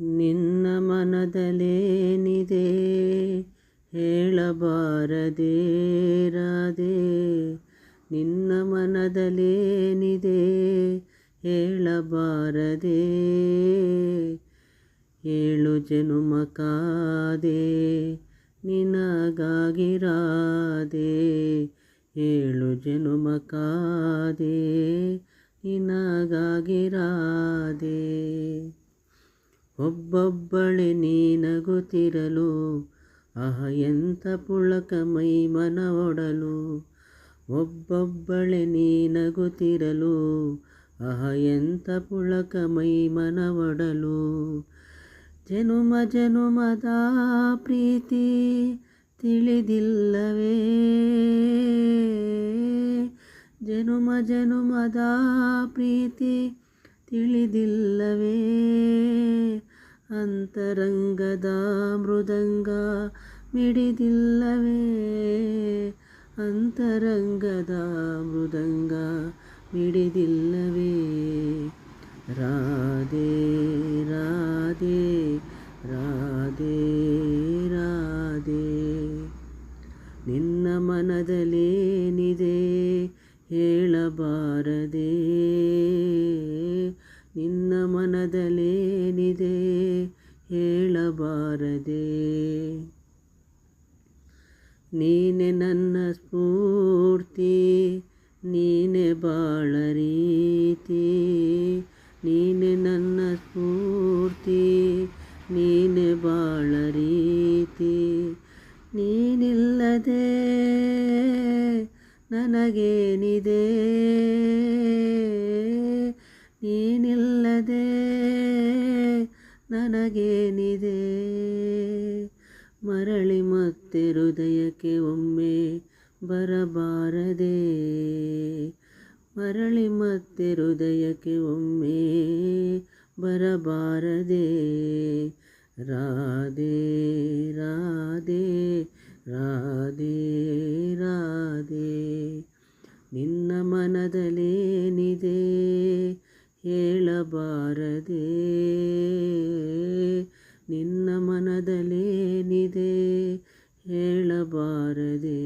ನಿನ್ನ ಮನದಲ್ಲೇನಿದೆ? ಹೇಳಬಾರದೆ ರಾಧೆ. ನಿನ್ನ ಮನದಲ್ಲೇನಿದೆ? ಹೇಳಬಾರದೆ. ಏಳು ಜನುಮ ಕಾದೆ ನಿನಗಾಗಿರಾದೆ ಏಳು ಜನುಮ ಕಾದೆ ನಿನಗಾಗಿರಾದೆ ಒಬ್ಬೊಬ್ಬಳೆ ನೀನಗುತ್ತಿರಲು ಅಹ ಎಂಥ ಪುಳಕ ಮೈ ಮನವೊಡಲು ಒಬ್ಬೊಬ್ಬಳೆ ನೀನಗುತ್ತಿರಲು ಅಹ ಎಂಥ ಪುಳಕ ಮೈ ಮನವೊಡಲು ಜನುಮ ಜನುಮದ ಪ್ರೀತಿ ತಿಳಿದಿಲ್ಲವೇ. ಜನುಮ ಜನುಮದ ಪ್ರೀತಿ ತಿಳಿದಿಲ್ಲವೇ. ಅಂತರಂಗದ ಮೃದಂಗ ಮಿಡಿದಿಲ್ಲವೇ? ಅಂತರಂಗದ ಮೃದಂಗ ಮಿಡಿದಿಲ್ಲವೇ? ರಾಧೆ ರಾಧೆ ರಾಧೆ ರಾಧೆ. ನಿನ್ನ ಮನದಲ್ಲೇನಿದೆ ಹೇಳಬಾರದೆ. ನಿನ್ನ ಮನದಲ್ಲೇನಿದೆ ಹೇಳಬಾರದೆ ನೀನೆ ನನ್ನ ಸ್ಫೂರ್ತಿ, ನೀನೆ ಬಾಳ ರೀತಿ. ನೀನೆ ನನ್ನ ಸ್ಫೂರ್ತಿ, ನೀನೆ ಬಾಳ ರೀತಿ. ನೀನಿಲ್ಲದೆ ನನಗೇನಿದೆ? ನೀನಿಲ್ಲದೆ ನನಗೇನಿದೆ? ಮರಳಿ ಮತ್ತೆ ಹೃದಯಕ್ಕೆ ಒಮ್ಮೆ ಬರಬಾರದೆ. ಮರಳಿ ಮತ್ತೆ ಹೃದಯಕ್ಕೆ ಒಮ್ಮೆ ಬರಬಾರದೆ. ರಾಧೆ ರಾಧೆ ರಾಧೆ ರಾಧೆ. ನಿನ್ನ ಮನದಲ್ಲೇನಿದೆ? ಹೇಳಬಾರದೆ ನಿನ್ನ ಮನದಲ್ಲೇನಿದೆ ಹೇಳಬಾರದೆ.